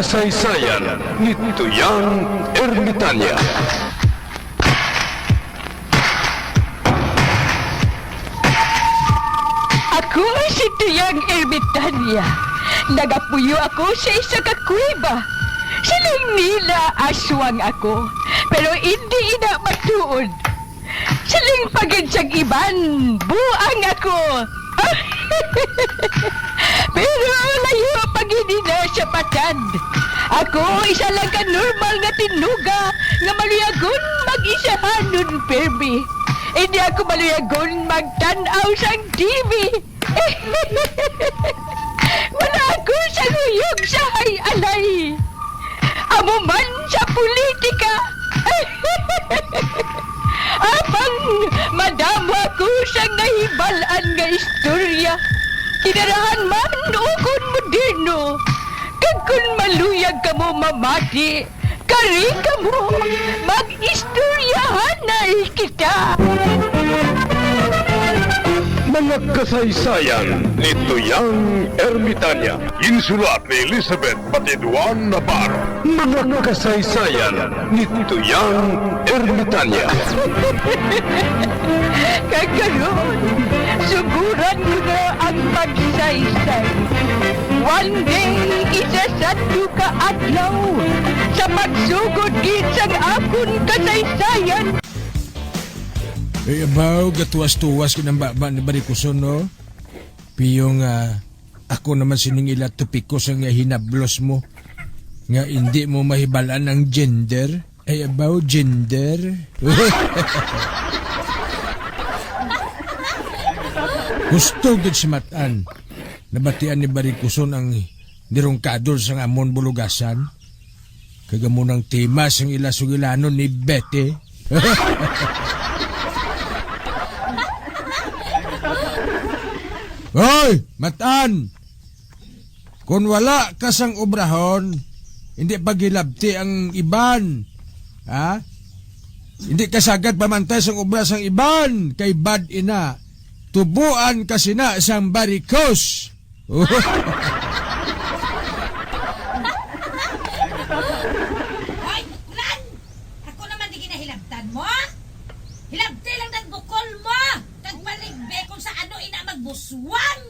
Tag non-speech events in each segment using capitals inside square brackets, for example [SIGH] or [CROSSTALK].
kasaysayan ni Tuyang Ermitanya. Ako si Tuyang Ermitanya. Nagapuyo ako sa isa ka kuweba. Siling nila aswang ako, pero hindi ina matuod. Siling paginsag iban, buang ako. [LAUGHS] pero layo pag hindi na siya patad. Ako isa lang ka normal nga tinuga nga maluyagon mag-isahanon, Perby. Hindi ako maluyagon magtanaw sang TV. [LAUGHS] Wala ako sa luyog sa hay-alay. Amo man sa politika. [LAUGHS] Apang madamo ako sa nahibalaan nga istorya. Kinarahan man ukon moderno. Kag kun maluyag ka mo mamati, kari ka mo mag-istoryahan na kita. Mga kasaysayan ni Tuyang Ermitanya. Insulat ni Elizabeth Batiduan Navarro. Mga kasaysayan ni Tuyang Ermitanya. [LAUGHS] Kagayon, suguran ko na ang pagsaysay. One day, isasado ka adlaw sa magsugod gitsang akon kasaysayan. Ay, abaw, gatuwas-tuwas ka ng baba ni Barikuson, no? Piyong, ah, ako naman sining ila tupiko sa nga hinablos mo. Nga hindi mo mahibalaan ang gender. Ay, abaw, gender. [LAUGHS] Gusto gid si Matan. Nabatian ni Barikuson ang nirungkador sa amon bulugasan. Kagamunang timas ang ila sugilanon ni Betty. [LAUGHS] Hoy, matan! Kung wala ka sang obrahon, hindi pagilabti ang iban. Ha? Hindi ka sagad pamantay sang obra sang iban kay bad ina. Tubuan kasi na sang barikos. [LAUGHS] Hoy, Bukulan! Ako naman di kinahilabtan mo? Hilabti lang ng bukol mo! Tagmaligbe kung sa ano ina magbuswang!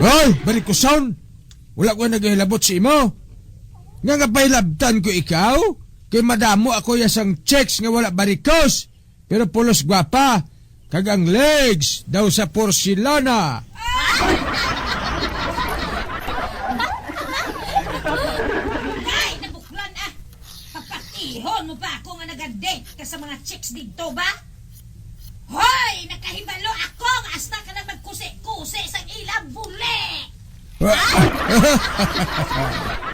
Hoy, barikoson! Wala ko naghihilabot si imo. Nga nga pahilabtan ko ikaw? Kay madamo ako yasang checks nga wala barikos. Pero pulos gwapa. Kagang legs daw sa porcelana. Papatihon mo ba ako nga nag-date ka sa mga chicks dito ba? Hoy! Nakahibalo ako nga hasta ka na magkuse-kuse sa ilang bule! [LAUGHS]